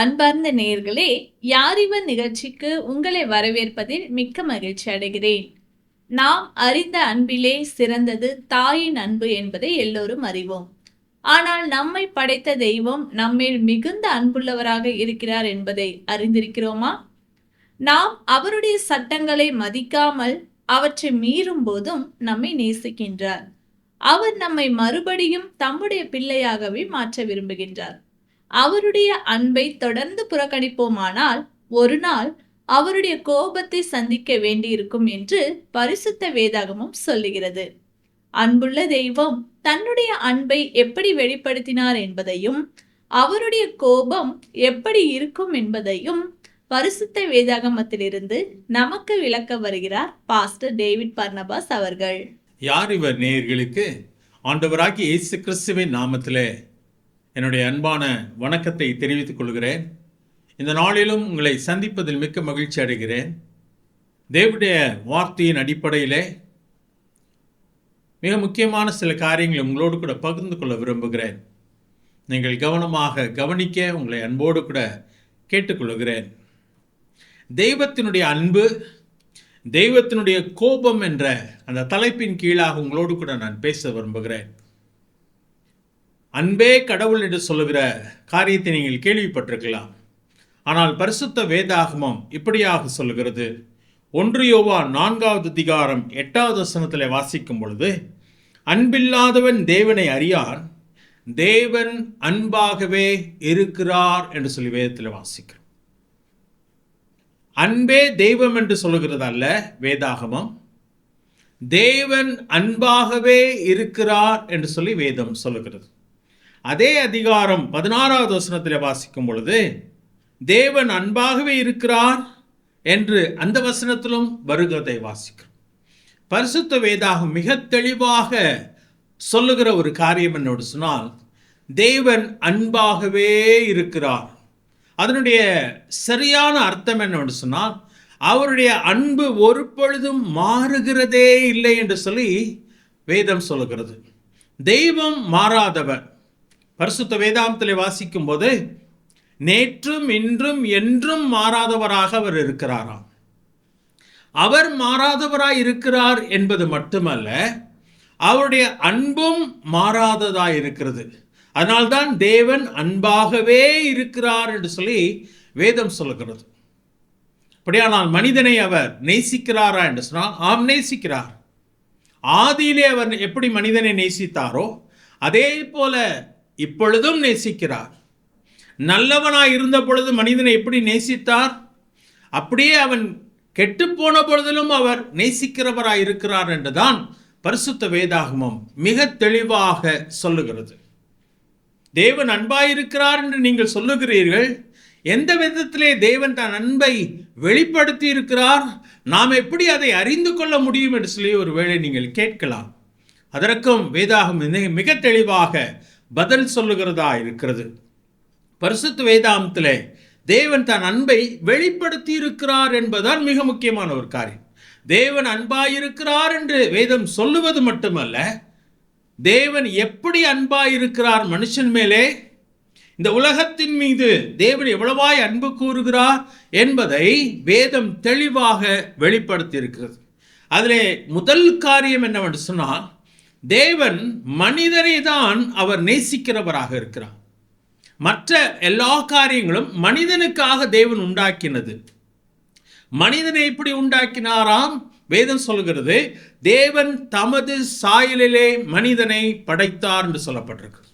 அன்பார்ந்த நேர்களே யாரிவன் நிகழ்ச்சிக்கு உங்களை வரவேற்பதில் மிக்க மகிழ்ச்சி அடைகிறேன். நாம் அறிந்த அன்பிலே சிறந்தது தாயின் அன்பு என்பதை எல்லோரும் அறிவோம். ஆனால் நம்மை படைத்த தெய்வம் நம்மேல் மிகுந்த அன்புள்ளவராக இருக்கிறார் என்பதை அறிந்திருக்கிறோமா? நாம் அவருடைய சட்டங்களை மதிக்காமல் அவற்றை மீறும் போதும் நம்மை நேசிக்கின்றார். அவர் நம்மை மறுபடியும் தம்முடைய பிள்ளையாகவே மாற்ற விரும்புகின்றார். அவருடைய அன்பை தொடர்ந்து புறக்கணிப்போமானால் ஒரு நாள் அவருடைய கோபத்தை சந்திக்க வேண்டியிருக்கும் என்று பரிசுத்த வேதாகமும் சொல்லுகிறது. அன்புள்ள தெய்வம் தன்னுடைய அன்பை எப்படி வெளிப்படுத்தினார் என்பதையும் அவருடைய கோபம் எப்படி இருக்கும் என்பதையும் பரிசுத்த வேதாகமத்திலிருந்து நமக்கு விளக்க வருகிறார் பாஸ்டர் டேவிட் பர்னபாஸ் அவர்கள். யார் இவர் நேயர்களுக்கு? ஆண்டவராகி இயேசு கிறிஸ்துவின் நாமத்திலே என்னுடைய அன்பான வணக்கத்தை தெரிவித்துக் கொள்கிறேன். இந்த நாளிலும் உங்களை சந்திப்பதில் மிக்க மகிழ்ச்சி அடைகிறேன். தேவடைய வார்த்தையின் அடிப்படையிலே மிக முக்கியமான சில காரியங்களை உங்களோடு கூட பகிர்ந்து கொள்ள விரும்புகிறேன். நீங்கள் கவனமாக கவனிக்க உங்களை அன்போடு கூட கேட்டுக்கொள்கிறேன் தெய்வத்தினுடைய அன்பு தெய்வத்தினுடைய கோபம் என்ற அந்த தலைப்பின் கீழாக உங்களோடு கூட நான் பேச விரும்புகிறேன். அன்பே கடவுள் என்று சொல்லுகிற காரியத்தை நீங்கள் கேள்விப்பட்டிருக்கலாம். ஆனால் பரிசுத்த வேதாகமம் இப்படியாக சொல்லுகிறது. ஒன்று யோவா நான்காவது அதிகாரம் எட்டாவது வசனத்தில் வாசிக்கும் பொழுது அன்பில்லாதவன் தேவனை அறியான் தேவன் அன்பாகவே இருக்கிறார் என்று சொல்லி வேதத்தில் வாசிக்கிறோம். அன்பே தெய்வம் என்று சொல்லுகிறது அல்ல வேதாகமம். தேவன் அன்பாகவே இருக்கிறார் என்று சொல்லி வேதம் சொல்லுகிறது. அதே அதிகாரம் பதினாறாவது வசனத்தில் வாசிக்கும் பொழுது தேவன் அன்பாகவே இருக்கிறார் என்று அந்த வசனத்திலும் வருகிறதை வாசிக்கிறோம். பரிசுத்த வேதாகம் மிக தெளிவாக சொல்லுகிற ஒரு காரியம் என்னோடு சொன்னால் தேவன் அன்பாகவே இருக்கிறார். அதனுடைய சரியான அர்த்தம் என்னோடு சொன்னால் அவருடைய அன்பு ஒரு பொழுதும் மாறுகிறதே இல்லை என்று சொல்லி வேதம் சொல்லுகிறது. தெய்வம் மாறாதவர் பரிசுத்த வேதாந்தத்தில் வாசிக்கும் போது நேற்றும் இன்றும் என்றும் மாறாதவராக அவர் இருக்கிறாராம். அவர் மாறாதவராய் இருக்கிறார் என்பது மட்டுமல்ல அவருடைய அன்பும் மாறாததாய் இருக்கிறது. அதனால்தான் தேவன் அன்பாகவே இருக்கிறார் என்று சொல்லி வேதம் சொல்லுகிறது. அப்படியானால் மனிதனை அவர் நேசிக்கிறாரா என்று சொன்னால் ஆம் நேசிக்கிறார். ஆதியிலே அவர் எப்படி மனிதனை நேசித்தாரோ அதே போல இப்பொழுதும் நேசிக்கிறார். நல்லவனாய் இருந்த பொழுது மனிதனை எப்படி நேசித்தார்? அப்படியே அவன் கெட்டுப்போன பொழுதிலும் அவர் நேசிக்கிறவராய் இருக்கிறார் என்றுதான் பரிசுத்த வேதாகமம் மிக தெளிவாக சொல்லுகிறது. தேவன் அன்பாயிருக்கிறார் என்று நீங்கள் சொல்லுகிறீர்கள். எந்த விதத்திலே தேவன் தன் அன்பை வெளிப்படுத்தி இருக்கிறார்? நாம் எப்படி அதை அறிந்து கொள்ள முடியும் என்று சொல்லி ஒரு வேளை நீங்கள் கேட்கலாம். அதற்கும் வேதாகம் மிக தெளிவாக பதில் சொல்லுகிறதா இருக்கிறது. பரிசுத்து வேதாந்தத்திலே தேவன் தன் அன்பை வெளிப்படுத்தி இருக்கிறார் என்பதுதான் மிக முக்கியமான ஒரு காரியம். தேவன் அன்பாயிருக்கிறார் என்று வேதம் சொல்லுவது மட்டுமல்ல தேவன் எப்படி அன்பாயிருக்கிறார் மனுஷன் மேலே? இந்த உலகத்தின் மீது தேவன் எவ்வளவாய் அன்பு கூறுகிறார் என்பதை வேதம் தெளிவாக வெளிப்படுத்தி இருக்கிறது அதிலே முதல் காரியம் என்னவென்று சொன்னால் தேவன் மனிதனை தான் அவர் நேசிக்கிறவராக இருக்கிறார். மற்ற எல்லா காரியங்களும் மனிதனுக்காக தேவன் உண்டாக்கினது. மனிதனை எப்படி உண்டாக்கினாராம்? வேதம் சொல்கிறது தேவன் தமது சாயலிலே மனிதனை படைத்தார் என்று சொல்லப்பட்டிருக்கு.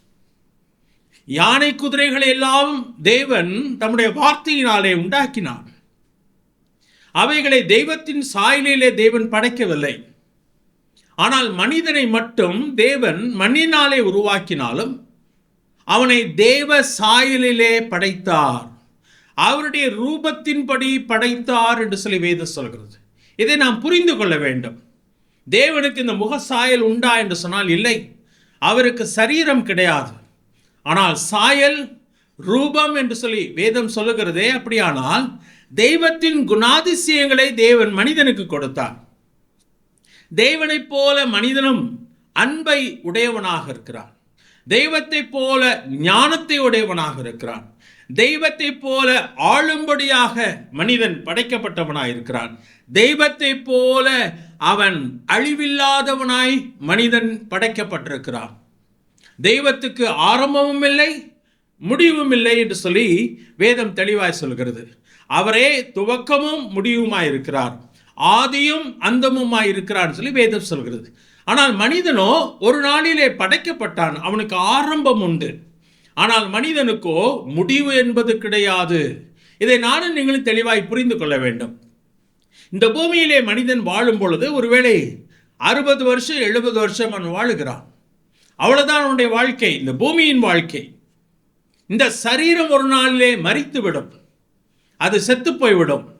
யானை குதிரைகளை எல்லாம் தேவன் தம்முடைய வார்த்தையினாலே உண்டாக்கினார். அவைகளை தெய்வத்தின் சாயலிலே தேவன் படைக்கவில்லை. ஆனால் மனிதனை மட்டும் தேவன் மண்ணினாலே உருவாக்கினாலும் அவனை தேவ சாயலிலே படைத்தார். அவருடைய ரூபத்தின்படி படைத்தார் என்று சொல்லி வேதம் சொல்கிறது. இதை நாம் புரிந்து கொள்ள வேண்டும். தேவனுக்கு இந்த முக சாயல் உண்டா என்று சொன்னால் இல்லை. அவருக்கு சரீரம் கிடையாது. ஆனால் சாயல் ரூபம் என்று சொல்லி வேதம் சொல்லுகிறதே அப்படியானால் தெய்வத்தின் குணாதிசயங்களை தேவன் மனிதனுக்கு கொடுத்தார். தேவனைப் போல மனிதனும் அன்பை உடையவனாக இருக்கிறான். தெய்வத்தைப் போல ஞானத்தை உடையவனாக இருக்கிறான். தெய்வத்தைப் போல ஆளும்படியாக மனிதன் படைக்கப்பட்டவனாய் இருக்கிறான். தெய்வத்தைப் போல அவன் அழிவில்லாதவனாய் மனிதன் படைக்கப்பட்டிருக்கிறான். தெய்வத்துக்கு ஆரம்பமும் இல்லை முடிவும் இல்லை என்று சொல்லி வேதம் தெளிவாய் சொல்கிறது. அவரே துவக்கமும் முடிவுமாய் இருக்கிறார். ஆதியும் அந்தமுமாய் இருக்கிறான்னு சொல்லி வேதம் சொல்கிறது. ஆனால் மனிதனோ ஒரு நாளிலே படைக்கப்பட்டான் அவனுக்கு ஆரம்பம் உண்டு ஆனால் மனிதனுக்கோ முடிவு என்பது கிடையாது. இதை நானும் நீங்களும் தெளிவாய் புரிந்து கொள்ள வேண்டும். இந்த பூமியிலே மனிதன் வாழும் பொழுது ஒருவேளை அறுபது வருஷம் எழுபது வருஷம் அவன் வாழுகிறான். அவ்வளோதான் அவனுடைய வாழ்க்கை இந்த பூமியின் வாழ்க்கை. இந்த சரீரம் ஒரு நாளிலே மறித்துவிடும் அது செத்து போய்விடும்.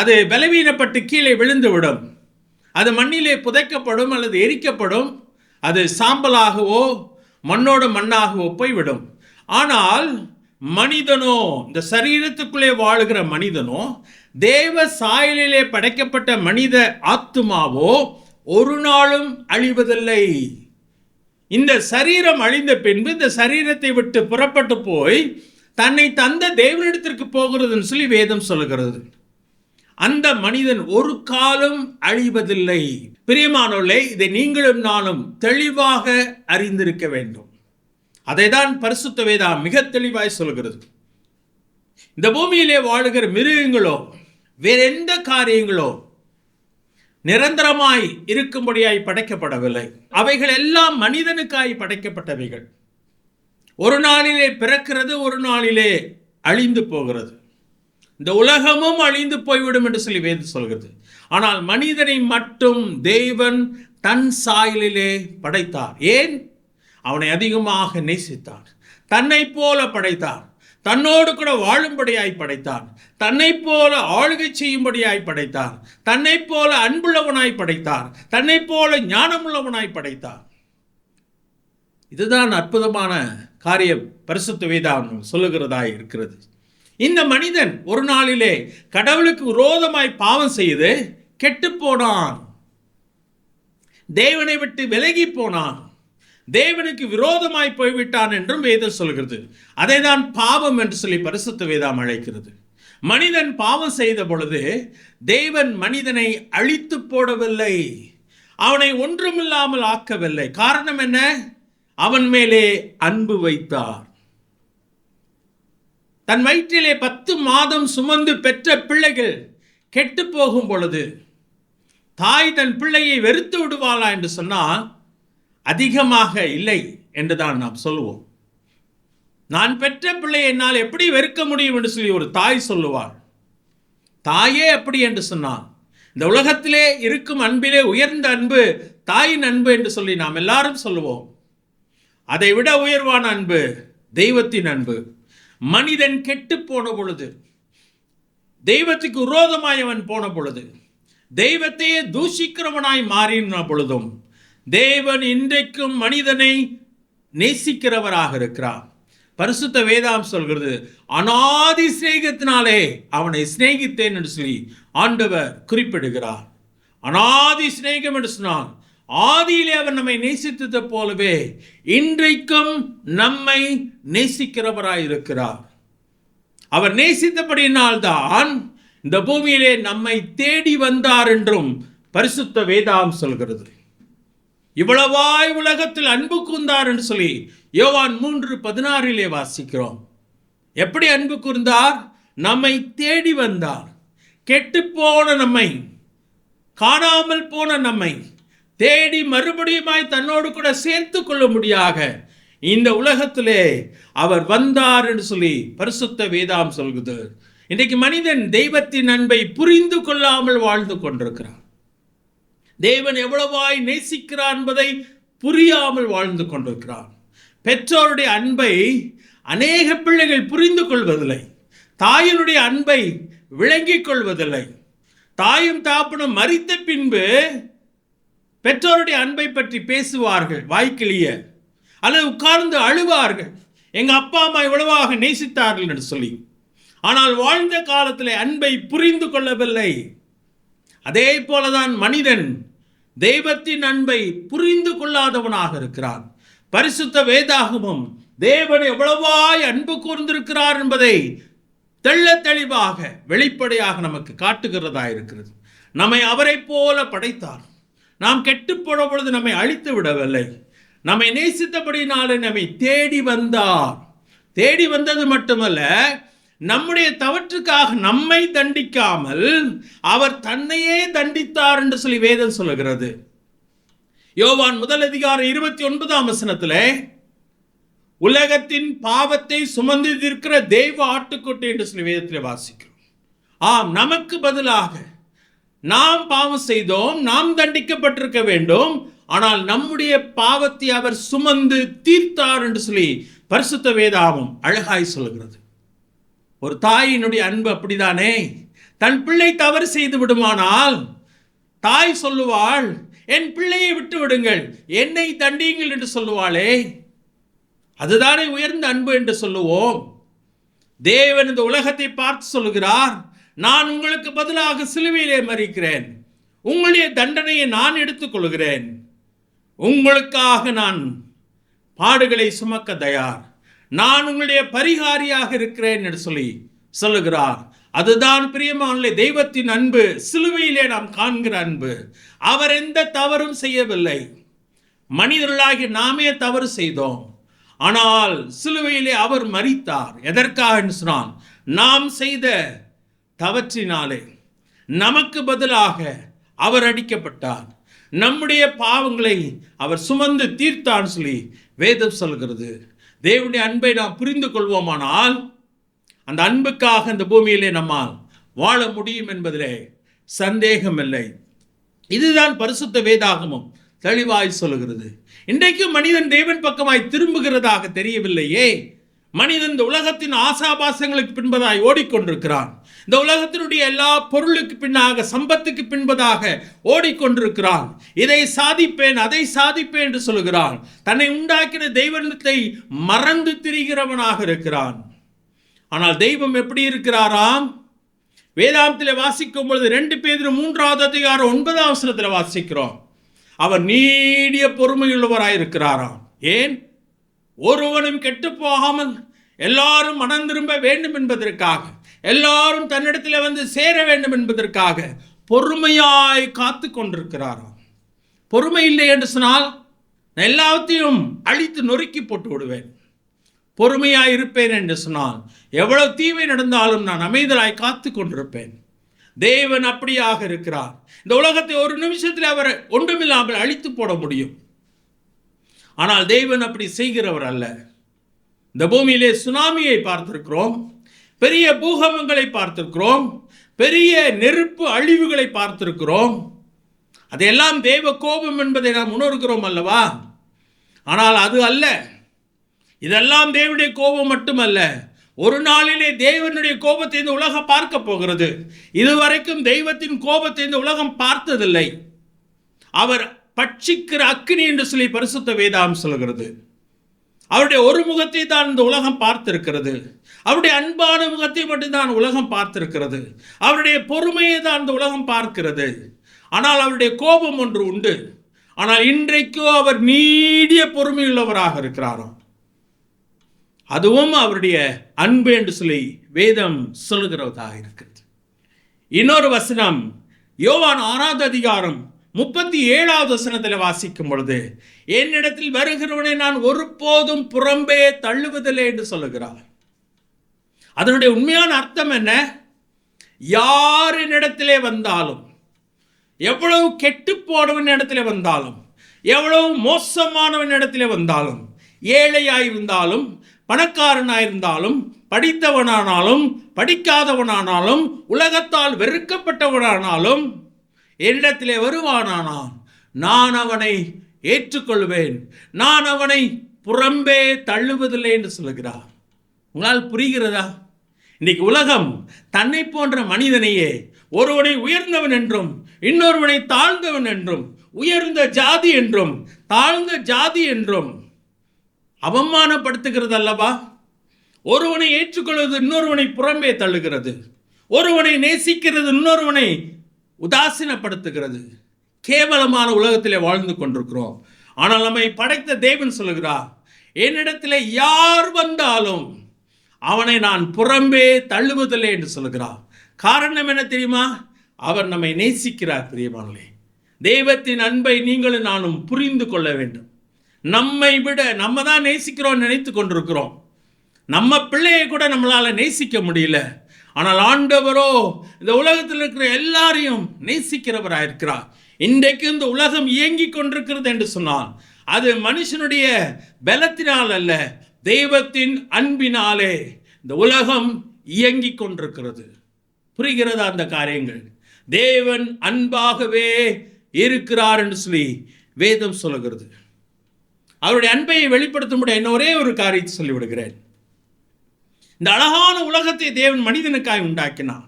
அது பலவீனப்பட்டு கீழே விழுந்து விடும் அது மண்ணிலே புதைக்கப்படும் அல்லது எரிக்கப்படும். அது சாம்பலாகவோ மண்ணோடு மண்ணாகவோ போய்விடும். ஆனால் மனிதனோ இந்த சரீரத்துக்குள்ளே வாழுகிற மனிதனோ தேவ சாயலிலே படைக்கப்பட்ட மனித ஆத்துமாவோ ஒரு நாளும் அழிவதில்லை. இந்த சரீரம் அழிந்த பின்பு இந்த சரீரத்தை விட்டு புறப்பட்டு போய் தன்னை தந்த தேவனிடத்திற்கு போகிறதுன்னு சொல்லி வேதம் சொல்லுகிறது. அந்த மனிதன் ஒரு காலம் அழிவதில்லை. பிரியமானோர்களே இதை நீங்களும் நானும் தெளிவாக அறிந்திருக்க வேண்டும். அதை தான் பரிசுத்த வேதா மிக தெளிவாய் சொல்கிறது. இந்த பூமியிலே வாழுகிற மிருகங்களோ வேற எந்த காரியங்களோ நிரந்தரமாய் இருக்கும்படியாய் படைக்கப்படவில்லை. அவைகள் எல்லாம் மனிதனுக்காய் படைக்கப்பட்டவைகள். ஒரு நாளிலே பிறக்கிறது ஒரு நாளிலே அழிந்து போகிறது. இந்த உலகமும் அழிந்து போய்விடும் என்று சொல்லி வேதம் சொல்கிறது. ஆனால் மனிதனை மட்டும் தேவன் தன் சாயலிலே படைத்தார். ஏன்? அவனை அதிகமாக நேசித்தார். தன்னை போல படைத்தார். தன்னோடு கூட வாழும்படியாய் படைத்தான் தன்னை போல ஆளுகை செய்யும்படியாய் படைத்தார். தன்னை போல அன்புள்ளவனாய் படைத்தார். தன்னை போல ஞானமுள்ளவனாய் படைத்தார். இதுதான் அற்புதமான காரியம். பரிசுத்த வேதா சொல்லுகிறதாய் இருக்கிறது. இந்த மனிதன் ஒரு நாளிலே கடவுளுக்கு விரோதமாய் பாவம் செய்து கெட்டு போனான். தேவனை விட்டு விலகி போனான். தேவனுக்கு விரோதமாய் போய்விட்டான் என்றும் வேதம் சொல்கிறது. அதை தான் பாவம் என்று சொல்லி பரிசுத்த வேதாம் அழைக்கிறது. மனிதன் பாவம் செய்த பொழுது தேவன் மனிதனை அழித்து போடவில்லை. அவனை ஒன்றுமில்லாமல் ஆக்கவில்லை. காரணம் என்ன? அவன் மேலே அன்பு வைத்தார். தன் வயிற்றிலே பத்து மாதம் சுமந்து பெற்ற பிள்ளைகள் கெட்டு போகும் பொழுது தாய் தன் பிள்ளையை வெறுத்து விடுவாளா என்று சொன்னால் அதிகமாக இல்லை என்று தான் நாம் சொல்லுவோம். நான் பெற்ற பிள்ளையை என்னால் எப்படி வெறுக்க முடியும் என்று சொல்லி ஒரு தாய் சொல்லுவாள். தாயே அப்படி என்று சொன்னான். இந்த உலகத்திலே இருக்கும் அன்பிலே உயர்ந்த அன்பு தாயின் அன்பு என்று சொல்லி நாம் எல்லாரும் சொல்லுவோம். அதை விட உயர்வான அன்பு தெய்வத்தின் அன்பு. மனிதன் கெட்டு போன பொழுது தெய்வத்துக்கு விரோதமாய் அவன் போன பொழுது தெய்வத்தையே தூஷிக்கிறவனாய் மாறின பொழுதும் தேவன் இன்றைக்கும் மனிதனை நேசிக்கிறவராக இருக்கிறார். பரிசுத்த வேதாம் சொல்கிறது அனாதி சிநேகத்தினாலே அவனை சிநேகித்தேன் என்று சொல்லி ஆண்டவர் குறிப்பிடுகிறார். அனாதி சிநேகம் என்று சொன்னால் ஆதியிலே அவர் நம்மை நேசித்தது போலவே இன்றைக்கும் நம்மை நேசிக்கிறவராயிருக்கிறார். அவர் நேசித்தபடியினால்தான் இந்த பூமியிலே நம்மை தேடி வந்தார் என்றும் பரிசுத்த வேதாம் சொல்கிறது. இவ்வளவாய் உலகத்தில் அன்பு கூர்ந்தார் என்று சொல்லி யோவான் மூன்று பதினாறிலே வாசிக்கிறோம். எப்படி அன்பு கூர்ந்தார்? நம்மை தேடி வந்தார். கெட்டுப்போன நம்மை காணாமல் போன நம்மை தேடி மறுபடியுமாய் தன்னோடு கூட சேர்த்து கொள்ளும்படியாக இந்த உலகத்திலே அவர் வந்தார் என்று சொல்லி பரிசுத்த வேதாம் சொல்கிறது. இன்றைக்கு மனிதன் தெய்வத்தின் அன்பை புரிந்து கொள்ளாமல் வாழ்ந்து கொண்டிருக்கிறான். தேவன் எவ்வளவாய் நேசிக்கிறார் என்பதை புரியாமல் வாழ்ந்து கொண்டிருக்கிறான். பெற்றோருடைய அன்பை அநேக பிள்ளைகள் புரிந்து கொள்வதில்லை. தாயினுடைய அன்பை விளங்கிக் கொள்வதில்லை. தாயும் தாப்பனும் மறித்த பின்பு பெற்றோருடைய அன்பை பற்றி பேசுவார்கள் வாய்க்கிளிய. அல்லது உட்கார்ந்து அழுவார்கள். எங்கள் அப்பா அம்மா இவ்வளவாக நேசித்தார்கள் என்று சொல்லி. ஆனால் வாழ்ந்த காலத்தில் அன்பை புரிந்து கொள்ளவில்லை. அதே போலதான் மனிதன் தெய்வத்தின் அன்பை புரிந்து கொள்ளாதவனாக இருக்கிறான். பரிசுத்த வேதாகமும் தேவன் எவ்வளவாய் அன்பு கூர்ந்திருக்கிறார் என்பதை தெள்ள தெளிவாக வெளிப்படையாக நமக்கு காட்டுகிறதா இருக்கிறது நம்மை அவரைப் போல படைத்தார். நாம் கெட்டு போன பொழுது நம்மை அழித்து விடவில்லை. நம்மை நேசித்தபடினாலே நம்மை தேடி வந்தார். தேடி வந்தது மட்டுமல்ல நம்முடைய தவற்றுக்காக நம்மை தண்டிக்காமல் அவர் தன்னையே தண்டித்தார் என்று சொல்லி வேதம் சொல்லுகிறது. யோவான் முதல் அதிகாரம் இருபத்தி ஒன்பதாம் வசனத்தில் உலகத்தின் பாவத்தை சுமந்து இருக்கிற தெய்வ ஆட்டுக்குட்டி என்று சொல்லி வேதத்தில் வாசிக்கிறோம். ஆம் நமக்கு பதிலாக நாம் பாவம் செய்தோம் நாம் தண்டிக்கப்பட்டிருக்க வேண்டும். ஆனால் நம்முடைய பாவத்தை அவர் சுமந்து தீர்த்தார் என்று சொல்லி பரிசுத்த வேதாவும் அழகாய் சொல்கிறது ஒரு தாயினுடைய அன்பு அப்படிதானே? தன் பிள்ளை தவறு செய்து விடுமானால் தாய் சொல்லுவாள் என் பிள்ளையை விட்டு விடுங்கள் என்னை தண்டியுங்கள் என்று சொல்லுவாளே. அதுதானே உயர்ந்த அன்பு என்று சொல்லுவோம். தேவன் இந்த உலகத்தை பார்த்து சொல்லுகிறார் நான் உங்களுக்கு பதிலாக சிலுவையிலே மறிக்கிறேன். உங்களுடைய தண்டனையை நான் எடுத்துக்கொள்கிறேன். உங்களுக்காக நான் பாடுகளை சுமக்க தயார். நான் உங்களுடைய பரிகாரியாக இருக்கிறேன் என்று சொல்லி சொல்லுகிறார். அதுதான் பிரியமானே தெய்வத்தின் அன்பு. சிலுவையிலே நாம் காண்கிற அன்பு. அவர் எந்த தவறும் செய்யவில்லை. மனிதர்களாகி நாமே தவறு செய்தோம். ஆனால் சிலுவையிலே அவர் மறித்தார். எதற்காக என்று சொன்னால் நாம் செய்த தவற்றினாலே நமக்கு பதிலாக அவர் அடிக்கப்பட்டார். நம்முடைய பாவங்களை அவர் சுமந்து தீர்த்தான்னு சொல்லி வேதம் சொல்கிறது. தேவனுடைய அன்பை நாம் புரிந்து கொள்வோமானால் அந்த அன்புக்காக இந்த பூமியிலே நம்மால் வாழ முடியும் என்பதிலே சந்தேகமில்லை. இதுதான் பரிசுத்த வேதாகமும் தெளிவாய் சொல்லுகிறது. இன்றைக்கு மனிதன் தேவன் பக்கமாய் திரும்புகிறதாக தெரியவில்லையே. மனிதன் இந்த உலகத்தின் ஆசாபாசங்களுக்கு பின்பதாய் ஓடிக்கொண்டிருக்கிறான். இந்த உலகத்தினுடைய எல்லா பொருளுக்கு பின்னாக சம்பத்துக்கு பின்பதாக ஓடிக்கொண்டிருக்கிறான். இதை சாதிப்பேன் அதை சாதிப்பேன் என்று சொல்கிறான். தன்னை உண்டாக்கின தெய்வத்தை மறந்து திரிகிறவனாக இருக்கிறான். ஆனால் தெய்வம் எப்படி இருக்கிறாராம்? வேதாந்தத்தில் வாசிக்கும் பொழுது ரெண்டு பேர் மூன்றாவது அதிகாரம் ஒன்பதாம் அவசரத்தில் வாசிக்கிறோம். அவர் நீடிய பொறுமையுள்ளவராயிருக்கிறாராம் ஏன்? ஒருவனும் கெட்டு போகாமல் எல்லாரும் மனம் திரும்ப வேண்டும் என்பதற்காக. எல்லாரும் தன்னிடத்தில் வந்து சேர வேண்டும் என்பதற்காக பொறுமையாய் காத்து கொண்டிருக்கிறாராம். பொறுமை இல்லை என்று சொன்னால் நான் எல்லாத்தையும் அழித்து நொறுக்கி போட்டு விடுவேன். பொறுமையாக இருப்பேன் என்று சொன்னால் எவ்வளவு தீமை நடந்தாலும் நான் அமைதலாய் காத்து கொண்டிருப்பேன். தேவன் அப்படியாக இருக்கிறார். இந்த உலகத்தை ஒரு நிமிஷத்தில் அவர் ஒன்றுமில்லாமல் அழித்து போட முடியும். ஆனால் தேவன் அப்படி செய்கிறவர் அல்ல. இந்த பூமியிலே சுனாமியை பார்த்திருக்கிறோம். பெரிய பூகம்பங்களை பார்த்திருக்கிறோம். பெரிய நெருப்பு அழிவுகளை பார்த்திருக்கிறோம். அதையெல்லாம் தெய்வ கோபம் என்பதை நாம் உணர்கிறோம் அல்லவா? ஆனால் அது அல்ல. இதெல்லாம் தேவனுடைய கோபம் மட்டுமல்ல. ஒரு நாளிலே தேவனுடைய கோபத்தை இந்த உலகம் பார்க்க போகிறது. இதுவரைக்கும் தெய்வத்தின் கோபத்தை இந்த உலகம் பார்த்ததில்லை. அவர் பட்சிக்கிற அக்னி என்று சொல்லி பரிசுத்த வேதாம் சொல்கிறது. அவருடைய ஒரு முகத்தை தான் இந்த உலகம் பார்த்திருக்கிறது. அவருடைய அன்பான முகத்தை மட்டும்தான் உலகம் பார்த்திருக்கிறது. அவருடைய பொறுமையை தான் அந்த உலகம் பார்க்கிறது. ஆனால் அவருடைய கோபம் ஒன்று உண்டு. ஆனால் இன்றைக்கோ அவர் நீடிய பொறுமையுள்ளவராக இருக்கிறாராம் அதுவும் அவருடைய அன்பு என்று சொல்லி வேதம் சொல்லுகிறதாக இருக்கிறது. இன்னொரு வசனம் யோவான் ஆறாவது அதிகாரம் முப்பத்தி ஏழாவது வசனத்தில் வாசிக்கும் பொழுது என்னிடத்தில் வருகிறவனை நான் ஒருபோதும் புறம்பே தள்ளுவதில்லை என்று சொல்லுகிறார். அதனுடைய உண்மையான அர்த்தம் என்ன? யாரினிடத்திலே வந்தாலும் எவ்வளவு கெட்டு போனவன் இடத்துல வந்தாலும் எவ்வளவு மோசமானவன் இடத்துல வந்தாலும் ஏழையாயிருந்தாலும் பணக்காரனாயிருந்தாலும் படித்தவனானாலும் படிக்காதவனானாலும் உலகத்தால் வெறுக்கப்பட்டவனானாலும் என்னிடத்திலே வருவானானால் நான் அவனை ஏற்றுக்கொள்வேன். நான் அவனை புறம்பே தள்ளுவதில்லை என்று சொல்கிறார். உங்களால் புரிகிறதா? இன்னைக்கு உலகம் தன்னை போன்ற மனிதனையே ஒருவனை உயர்ந்தவன் என்றும் இன்னொருவனை தாழ்ந்தவன் என்றும் உயர்ந்த ஜாதி என்றும் தாழ்ந்த ஜாதி என்றும் அவமானப்படுத்துகிறது அல்லவா? ஒருவனை ஏற்றுக்கொள்வது இன்னொருவனை புறம்பே தள்ளுகிறது. ஒருவனை நேசிக்கிறது இன்னொருவனை உதாசீனப்படுத்துகிறது. கேவலமான உலகத்திலே வாழ்ந்து கொண்டிருக்கிறோம். ஆனால் நம்மை படைத்த தேவன் சொல்லுகிறார் என்னிடத்தில் யார் வந்தாலும் அவனை நான் புறம்பே தள்ளுவதில்லை என்று சொல்லுகிறார். காரணம் என்ன தெரியுமா? அவர் நம்மை நேசிக்கிறார் பிரியமானே தெய்வத்தின் அன்பை நீங்களும் நானும் புரிந்து கொள்ள வேண்டும். நம்மை விட நம்ம தான் நேசிக்கிறோம் நினைத்து கொண்டிருக்கிறோம். நம்ம பிள்ளையை கூட நம்மளால் நேசிக்க முடியல. ஆனால் ஆண்டவரோ இந்த உலகத்தில் இருக்கிற எல்லாரையும் நேசிக்கிறவராக இருக்கிறார் இன்றைக்கு இந்த உலகம் இயங்கிக் கொண்டிருக்கிறது என்று சொன்னால் அது மனுஷனுடைய பலத்தினால் அல்ல தெய்வத்தின் அன்பினாலே இந்த உலகம் இயங்கிக் கொண்டிருக்கிறது. புரிகிறதா அந்த காரியங்கள்? தேவன் அன்பாகவே இருக்கிறார் என்று சொல்லி வேதம் சொல்லுகிறது. அவருடைய அன்பை வெளிப்படுத்தும்படி என்ன ஒரே ஒரு காரியத்தை சொல்லிவிடுகிறேன். இந்த அழகான உலகத்தை தேவன் மனிதனுக்காய் உண்டாக்கினான்.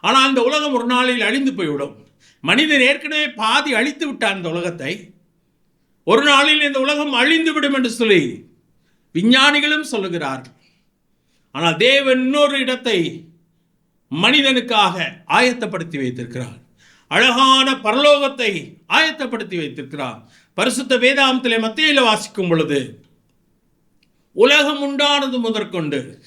ஆனால் அந்த உலகம் ஒரு நாளில் அழிந்து போய்விடும். மனிதன் ஏற்கனவே பாதி அழித்து விட்டான் அந்த உலகத்தை. ஒரு நாளில் இந்த உலகம் அழிந்து விடும் என்று சொல்லி விஞ்ஞானிகளும் சொல்லுகிறார்கள். ஆனால் தேவன் இன்னொரு இடத்தை மனிதனுக்காக ஆயத்தப்படுத்தி வைத்திருக்கிறார். அழகான பரலோகத்தை ஆயத்தப்படுத்தி வைத்திருக்கிறார். பரிசுத்த வேதாந்தத்திலே மத்தியில் வாசிக்கும் பொழுது உலகம் உண்டானது முதற்கொண்டு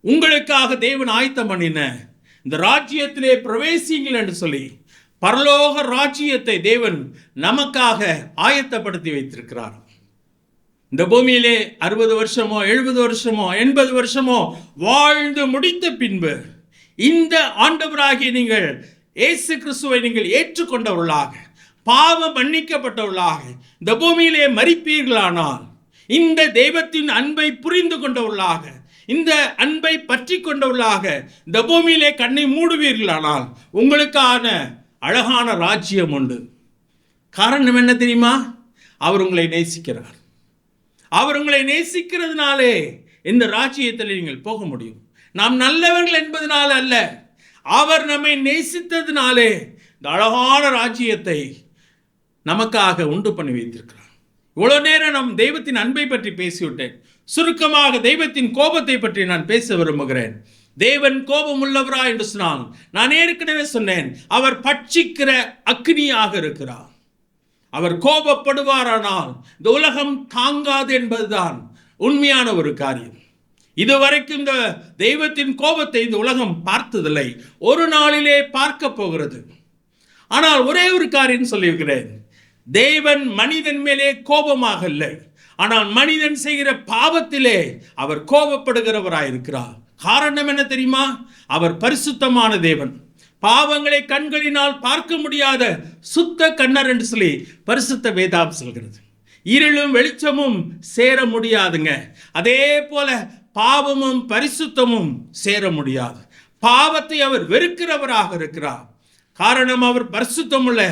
உங்களுக்காக தேவன் ஆயத்தம் பண்ணின இந்த ராஜ்யத்திலே பிரவேசிங்கள் என்று சொல்லி பரலோக ராஜ்யத்தை தேவன் நமக்காக ஆயத்தப்படுத்தி வைத்திருக்கிறார். இந்த பூமியிலே அறுபது வருஷமோ எழுபது வருஷமோ எண்பது வருஷமோ வாழ்ந்து முடித்த பின்பு இந்த ஆண்டவராகிய நீங்கள் இயேசு கிறிஸ்துவை நீங்கள் ஏற்றுக்கொண்டவர்களாக பாவம் மன்னிக்கப்பட்டவர்களாக இந்த பூமியிலே மறிப்பீர்களானால் இந்த தெய்வத்தின் அன்பை புரிந்து கொண்டவர்களாக இந்த அன்பை பற்றி கொண்டவர்களாக இந்த பூமியிலே கண்ணை மூடுவீர்களானால் உங்களுக்கான அழகான ராஜ்யம் உண்டு. காரணம் என்ன தெரியுமா? அவர் உங்களை நேசிக்கிறார். அவர் உங்களை நேசிக்கிறதுனாலே இந்த ராஜ்யத்தில் நீங்கள் போக முடியும். நாம் நல்லவர்கள் என்பதனால அல்ல அவர் நம்மை நேசித்ததினாலே இந்த அழகான ராஜ்யத்தை நமக்காக உண்டு பண்ணி வைத்திருக்கிறார். இவ்வளோ நேரம் நம் தெய்வத்தின் அன்பை பற்றி பேசிவிட்டேன். சுருக்கமாக தெய்வத்தின் கோபத்தை பற்றி நான் பேச விரும்புகிறேன். தேவன் கோபம் உள்ளவரா என்று சொன்னால் நான் ஏற்கனவே சொன்னேன் அவர் பட்சிக்கிற அக்னியாக இருக்கிறார். அவர் கோபப்படுவாரானால் இந்த உலகம் தாங்காது என்பதுதான் உண்மையான ஒரு காரியம். இதுவரைக்கும் இந்த தெய்வத்தின் கோபத்தை இந்த உலகம் பார்த்ததில்லை. ஒரு நாளிலே பார்க்க போகிறது. ஆனால் ஒரே ஒரு காரியம் சொல்லியிருக்கிறேன். தேவன் மனிதன் மேலே கோபமாக இல்லை. ஆனால் மனிதன் செய்கிற பாவத்திலே அவர் கோபப்படுகிறவராயிருக்கிறார். காரணம் என்ன தெரியுமா? அவர் பரிசுத்தமான தேவன். பாவங்களை கண்களினால் பார்க்க முடியாத சுத்த கண்ணர் என்று சொல்லி பரிசுத்த வேதாம் சொல்கிறது. இருளும் வெளிச்சமும் சேர முடியாதுங்க. அதே போல பாவமும் பரிசுத்தமும் சேர முடியாது. பாவத்தை அவர் வெறுக்கிறவராக இருக்கிறார். காரணம் அவர் பரிசுத்தமுள்ள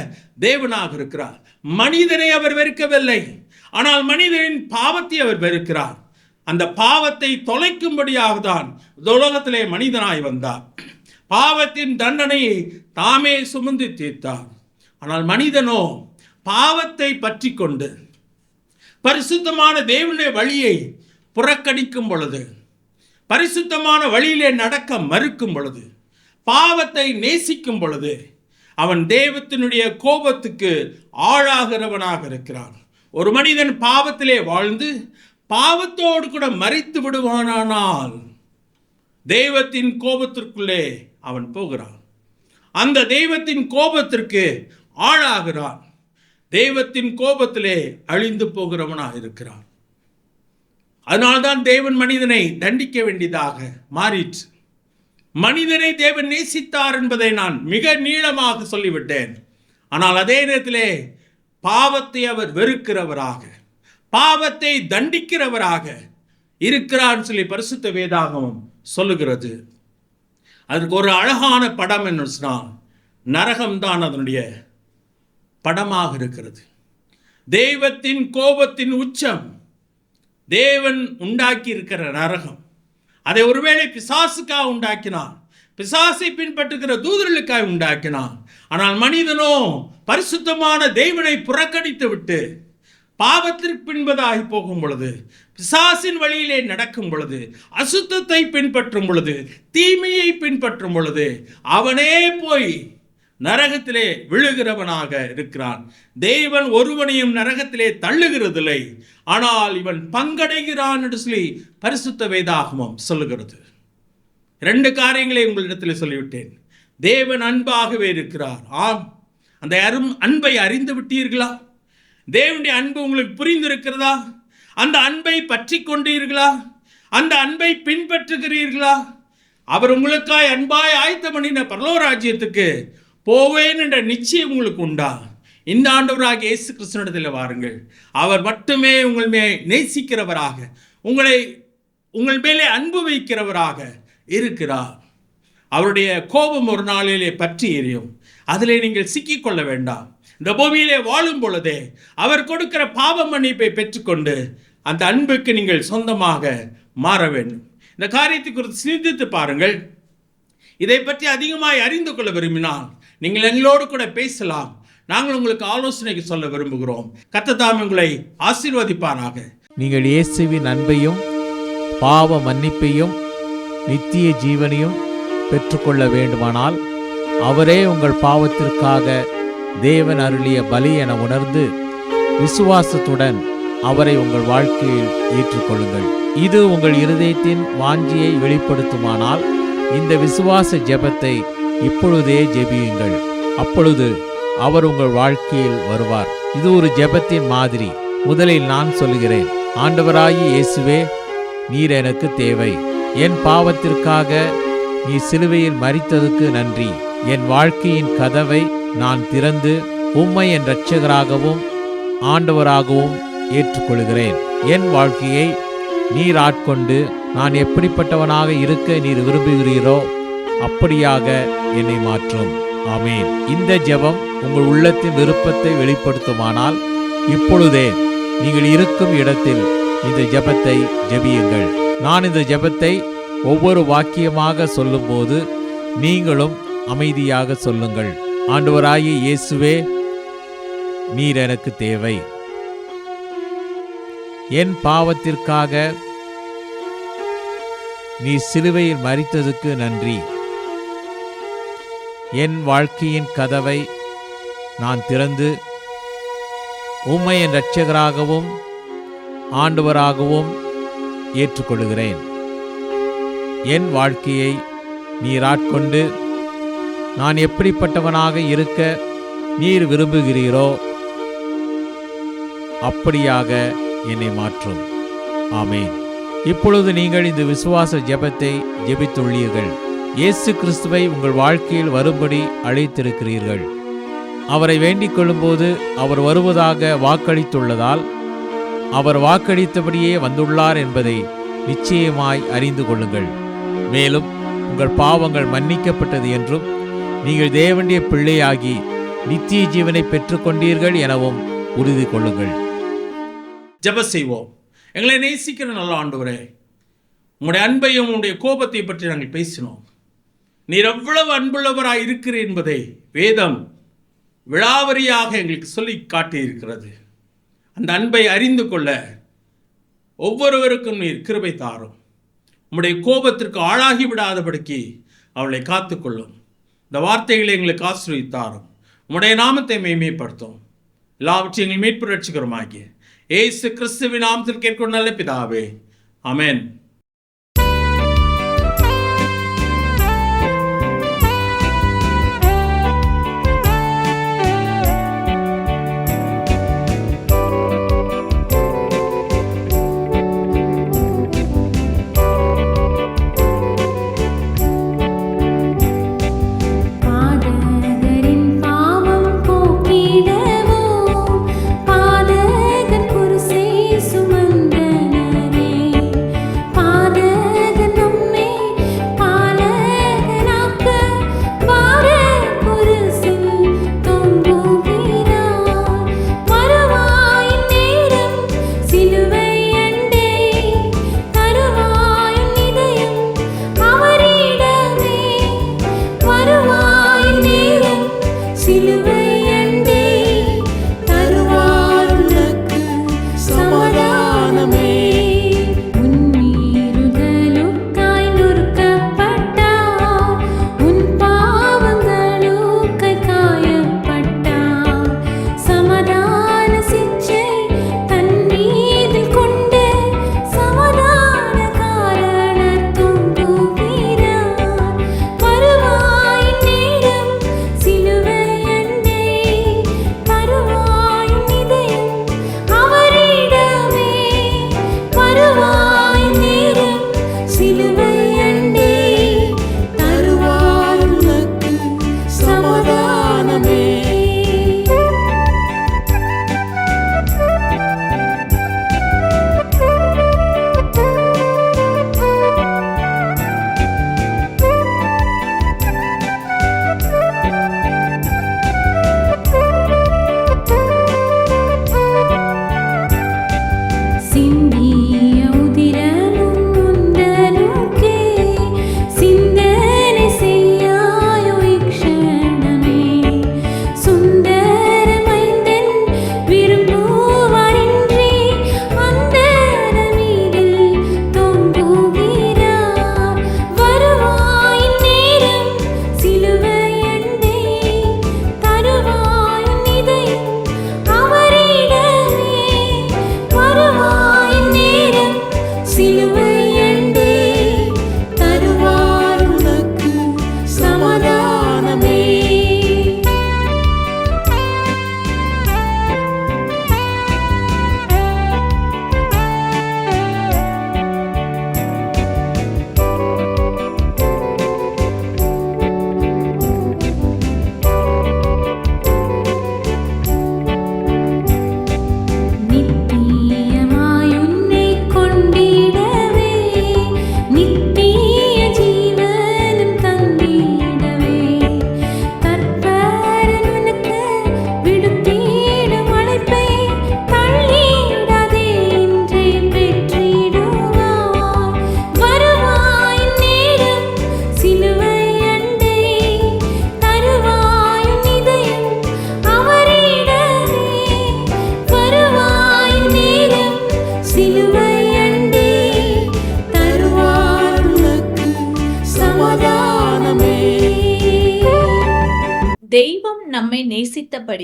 தேவனாக இருக்கிறார். மனிதனை அவர் வெறுக்கவில்லை. ஆனால் மனிதனின் பாவத்தை அவர் வெறுக்கிறார். அந்த பாவத்தை தொலைக்கும்படியாக தான் உலகத்திலே மனிதனாய் வந்தார். பாவத்தின் தண்டனையை தாமே சுமந்து தீர்த்தார். ஆனால் மனிதனோ பாவத்தை பற்றி கொண்டு பரிசுத்தமான தேவனுடைய வழியை புறக்கணிக்கும் பொழுது பரிசுத்தமான வழியிலே நடக்க மறுக்கும் பொழுது பாவத்தை நேசிக்கும் பொழுது அவன் தேவத்தினுடைய கோபத்துக்கு ஆளாகிறவனாக இருக்கிறான். ஒரு மனிதன் பாவத்திலே வாழ்ந்து பாவத்தோடு கூட மறித்து விடுவானானால் தெய்வத்தின் கோபத்திற்குள்ளே அவன் போகிறான். அந்த தெய்வத்தின் கோபத்திற்கு ஆளாகிறான். தெய்வத்தின் கோபத்திலே அழிந்து போகிறவனாக இருக்கிறான் அதனால்தான் தேவன் மனிதனை தண்டிக்க வேண்டியதாக மாறிற்று. மனிதனை தேவன் நேசித்தார் என்பதை நான் மிக நீளமாக சொல்லிவிட்டேன். ஆனால் அதே நேரத்திலே பாவத்தை அவர் வெறுக்கிறவராக பாவத்தை தண்டிக்கிறவராக இருக்கிறான் சொல்லி பரிசுத்த வேதாகமம் சொல்லுகிறது. அதற்கு ஒரு அழகான படம் என்று சொன்னால் நரகம்தான் அதனுடைய படமாக இருக்கிறது. தெய்வத்தின் கோபத்தின் உச்சம் தேவன் உண்டாக்கி இருக்கிற நரகம். அதை ஒருவேளை பிசாசுக்காக உண்டாக்கினான் பிசாசை பின்பற்றுகிற தூதர்களுக்காக உண்டாக்கினான். ஆனால் மனிதனோ பரிசுத்தமான தெய்வனை புறக்கணித்து விட்டு பாவத்திற்கு பின்பதாகி போகும் பொழுது பிசாசின் வழியிலே நடக்கும் பொழுது அசுத்தத்தை பின்பற்றும் பொழுது தீமையை பின்பற்றும் பொழுது அவனே போய் நரகத்திலே விழுகிறவனாக இருக்கிறான். தேவன் ஒருவனையும் நரகத்திலே தள்ளுகிறதில்லை. ஆனால் இவன் பங்கடைகிறான் என்று சொல்லி பரிசுத்த வேதாகமம் சொல்லுகிறது. ரெண்டு காரியங்களை உங்களிடத்தில் சொல்லிவிட்டேன். தேவன் அன்பாகவே இருக்கிறார். ஆம் அந்த அரும் அன்பை அறிந்து விட்டீர்களா? தேவனுடைய அன்பு உங்களுக்கு புரிந்திருக்கிறதா? அந்த அன்பை பற்றி கொண்டீர்களா? அந்த அன்பை பின்பற்றுகிறீர்களா? அவர் உங்களுக்காய் அன்பாய் ஆயத்த பண்ணின பரலோராஜ்யத்துக்கு போவேன் என்ற நிச்சயம் உங்களுக்கு உண்டா? இந்த ஆண்டவராக இயேசு கிறிஸ்துவனிடத்தில் வாருங்கள். அவர் மட்டுமே உங்கள் மே நேசிக்கிறவராக உங்களை உங்கள் மேலே அன்பு வைக்கிறவராக இருக்கிறார். அவருடைய கோபம் ஒரு நாளிலே பற்றி எரியும். அதிலே நீங்கள் சிக்கிக்கொள்ள வேண்டாம். இந்த பூமியிலே வாழும் பொழுதே அவர் கொடுக்கிற பாவ மன்னிப்பை பெற்றுக்கொண்டு அந்த அன்புக்கு நீங்கள் சொந்தமாக மாற வேண்டும். இந்த காரியத்தை குறித்து சிந்தித்து பாருங்கள். இதை பற்றி அதிகமாய் அறிந்து கொள்ள விரும்பினால் நீங்கள் எங்களோடு கூட பேசலாம். நாங்கள் உங்களுக்கு ஆலோசனைக்கு சொல்ல விரும்புகிறோம். கத்ததாம் உங்களை ஆசீர்வதிப்பாராக. நீங்கள் இயேசுவின் அன்பையும் பாவ மன்னிப்பையும் நித்திய ஜீவனையும் பெற்றுக்கொள்ள வேண்டுமானால் அவரே உங்கள் பாவத்திற்காக தேவன் அருளிய பலி என உணர்ந்து விசுவாசத்துடன் அவரை உங்கள் வாழ்க்கையில் ஏற்றுக்கொள்ளுங்கள். இது உங்கள் இருதயத்தின் வாஞ்சியை வெளிப்படுத்துமானால் இந்த விசுவாச ஜெபத்தை இப்பொழுதே ஜெபியுங்கள். அப்பொழுது அவர் உங்கள் வாழ்க்கையில் வருவார். இது ஒரு ஜெபத்தின் மாதிரி. முதலில் நான் சொல்லுகிறேன் ஆண்டவராகி இயேசுவே நீர் எனக்கு தேவை. என் பாவத்திற்காக நீ சிலுவையில் மறித்ததுக்கு நன்றி. என் வாழ்க்கையின் கதவை நான் திறந்து உம்மை என் இரட்சகராகவும் ஆண்டவராகவும் ஏற்றுக்கொள்கிறேன். என் வாழ்க்கையை நீர் ஆட்கொண்டு நான் எப்படிப்பட்டவனாக இருக்க நீர் விரும்புகிறீரோ அப்படியாக என்னை மாற்றும். ஆமேன். இந்த ஜெபம் உங்கள் உள்ளத்தின் விருப்பத்தை வெளிப்படுத்துமானால் இப்பொழுதே நீங்கள் இருக்கும் இடத்தில் இந்த ஜெபத்தை ஜெபியுங்கள். நான் இந்த ஜெபத்தை ஒவ்வொரு வாக்கியமாக சொல்லும்போது நீங்களும் அமைதியாக சொல்லுங்கள். ஆண்டவராகிய இயேசுவே நீர் எனக்கு தேவை. என் பாவத்திற்காக நீ சிலுவையில் மறித்ததுக்கு நன்றி. என் வாழ்க்கையின் கதவை நான் திறந்து உம்மை என் இரட்சகராகவும் ஆண்டவராகவும் ஏற்றுக்கொள்கிறேன். என் வாழ்க்கையை நீராட்கொண்டு நான் எப்படிப்பட்டவனாக இருக்க நீர் விரும்புகிறீரோ அப்படியாக என்னை மாற்றும். ஆமேன். இப்பொழுது நீங்கள் இந்த விசுவாச ஜெபத்தை ஜெபித்துள்ளீர்கள். இயேசு கிறிஸ்துவை உங்கள் வாழ்க்கையில் வரும்படி அழைத்திருக்கிறீர்கள். அவரை வேண்டிக் கொள்ளும்போது அவர் வருவதாக வாக்களித்துள்ளதால் அவர் வாக்களித்தபடியே வந்துள்ளார் என்பதை நிச்சயமாய் அறிந்து கொள்ளுங்கள். மேலும் உங்கள் பாவங்கள் மன்னிக்கப்பட்டது என்றும் நீங்கள் தேவனுடைய பிள்ளையாகி நித்திய ஜீவனை பெற்றுக்கொண்டீர்கள் எனவும் உறுதி கொள்ளுங்கள். ஜெப செய்வோம். எங்களை நேசிக்கிற நல்ல ஆண்டவரே உங்களுடைய அன்பையும் உங்களுடைய கோபத்தை பற்றி நாங்கள் பேசினோம். நீர் எவ்வளவு அன்புள்ளவராக இருக்கிறீர் என்பதை வேதம் விழாவரியாக எங்களுக்கு சொல்லி காட்டியிருக்கிறது. அந்த அன்பை அறிந்து கொள்ள ஒவ்வொருவருக்கும் நீர் கிருபை தாரும். உம்முடைய கோபத்திற்கு ஆளாகி விடாதபடிக்கு அவளை காத்துக்கொள்ளும். இந்த வார்த்தைகளை எங்களுக்கு ஆசிரியத்தாரும் உம்முடைய நாமத்தை மேன்மைப்படுத்தும். எல்லாவற்றையும் எங்கள் மீட்பு ரட்சிக்கிறோமாகிய ஏசு கிறிஸ்துவின் நாமத்தில் கேட்கும் நல்ல பிதாவே. அமேன்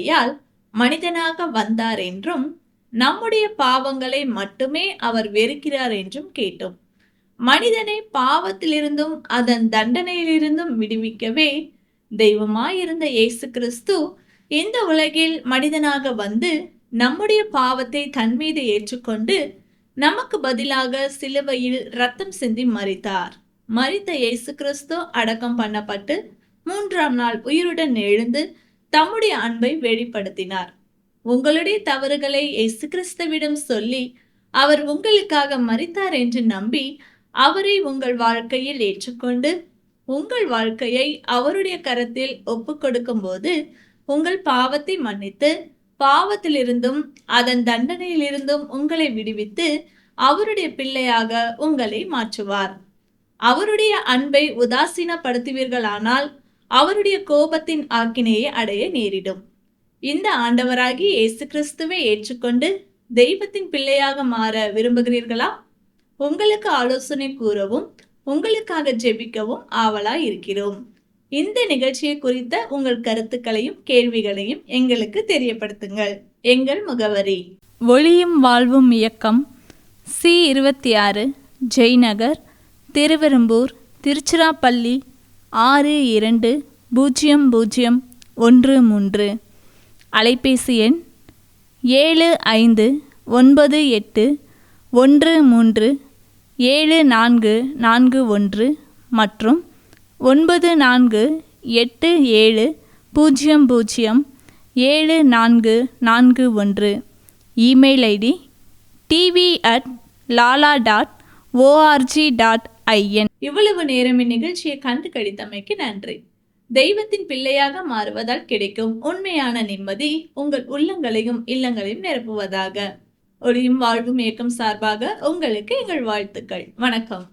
ஆகையால் மனிதனாக வந்தார் என்றும் நம்முடைய பாவங்களை மட்டுமே அவர் வெறுக்கிறார் என்றும் கேட்டோம். மனிதனை பாவத்திலிருந்தும் அதன் தண்டனையிலிருந்தும் விடுவிக்கவே தெய்வமாயிருந்த இயேசு கிறிஸ்து இந்த உலகில் மனிதனாக வந்து நம்முடைய பாவத்தை தன் மீது ஏற்றுக்கொண்டு நமக்கு பதிலாக சிலுவையில் ரத்தம் சிந்தி மரித்தார். மரித்த இயேசு கிறிஸ்து அடக்கம் பண்ணப்பட்டு மூன்றாம் நாள் உயிருடன் எழுந்து தம்முடைய அன்பை வெளிப்படுத்தினார். உங்களுடைய தவறுகளை இயேசு கிறிஸ்துவிடம் சொல்லி அவர் உங்களுக்காக மறித்தார் என்று நம்பி அவரை உங்கள் வாழ்க்கையில் ஏற்றுக்கொண்டு உங்கள் வாழ்க்கையை அவருடைய கரத்தில் ஒப்பு கொடுக்கும்போது உங்கள் பாவத்தை மன்னித்து பாவத்திலிருந்தும் அதன் தண்டனையிலிருந்தும் உங்களை விடுவித்து அவருடைய பிள்ளையாக உங்களை மாற்றுவார். அவருடைய அன்பை உதாசீனப்படுத்துவீர்களானால் அவருடைய கோபத்தின் ஆக்கினையை அடைய நேரிடும். இந்த ஆண்டவராகி இயேசு கிறிஸ்துவை ஏற்றுக்கொண்டு தெய்வத்தின் பிள்ளையாக மாற விரும்புகிறீர்களா? உங்களுக்கு ஆலோசனை கூறவும் உங்களுக்காக ஜெபிக்கவும் ஆவலாய் இருக்கிறோம். இந்த நிகழ்ச்சியை குறித்த உங்கள் கருத்துக்களையும் கேள்விகளையும் எங்களுக்கு தெரியப்படுத்துங்கள். எங்கள் முகவரி. ஒளியும் வாழ்வும் இயக்கம் சி இருபத்தி ஆறு ஜெய்நகர் திருவெரும்பூர் திருச்சிராப்பள்ளி ஆறு இரண்டு பூஜ்ஜியம் பூஜ்ஜியம் ஒன்று மூன்று. அலைபேசி எண் ஏழு ஐந்து ஒன்பது எட்டு ஒன்று மூன்று ஏழு நான்கு நான்கு ஒன்று மற்றும் ஒன்பது நான்கு எட்டு ஏழு பூஜ்ஜியம் பூஜ்ஜியம் ஏழு நான்கு நான்கு ஒன்று. Email ID TV at Lala dot ORG dot IN இவ்வளவு நேரம் இந்நிகழ்ச்சியை கண்டு கழித்தமைக்கு நன்றி. தெய்வத்தின் பிள்ளையாக மாறுவதால் கிடைக்கும் உண்மையான நிம்மதி உங்கள் உள்ளங்களையும் இல்லங்களையும் நிரப்புவதாக. ஒளியும் வாழ்வும் இயக்கம் சார்பாக உங்களுக்கு எங்கள் வாழ்த்துக்கள். வணக்கம்.